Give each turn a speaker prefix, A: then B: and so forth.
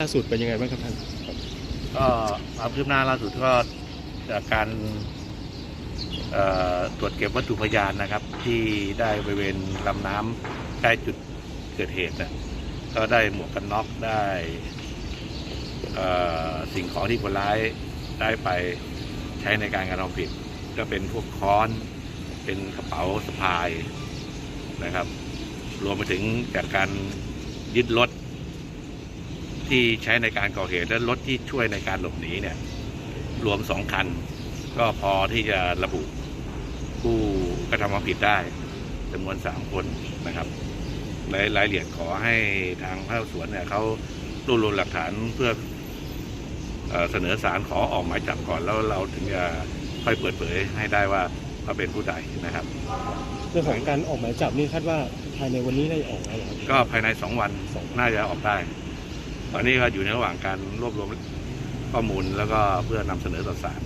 A: ล่าสุดเป็นยังไงบ้างครับท่าน
B: ก็ความคืบหน้าล่าสุดก็จากการเอ่อตรวจเก็บวัตถุพยานนะครับ ที่ได้บริเวณลำน้ำใกล้จุดเกิดเหตุนะก็ได้หมวกกันน็อกได้เอ่อสิ่งของที่คนร้ายได้ไปใช้ในการกระทำผิด ก็เป็นพวกค้อนเป็นกระเป๋าสะพายนะครับ รวมไปถึงจากการยึดรถ ที่ใช้ในการก่อเหตุและรถที่ช่วยในการหลบหนีเนี่ยรวมสองคัน ก็พอที่จะระบุผู้กระทำความผิดได้จำนวนสามคนนะครับรายรายละเอียดขอให้ทางภาคสวนเนี่ยเขารวบรวมหลักฐานเพื่อเอ่อเสนอสารขอออกหมายจับก่อนแล้วเราถึงจะค่อยเปิดเผยให้ได้ว่าเขาเป็นผู้ใดนะครับ
A: เรื่องของการออกหมายจับนี่คาดว่าภายในวันนี้ได้ออกแล้วเหรอครับ
B: ก็ภายในสองวันน่าจะออกได้ ตอนนี้ก็อยู่ในระหว่างการรวบรวมข้อมูลแล้วก็เพื่อนำเสนอต่อศาล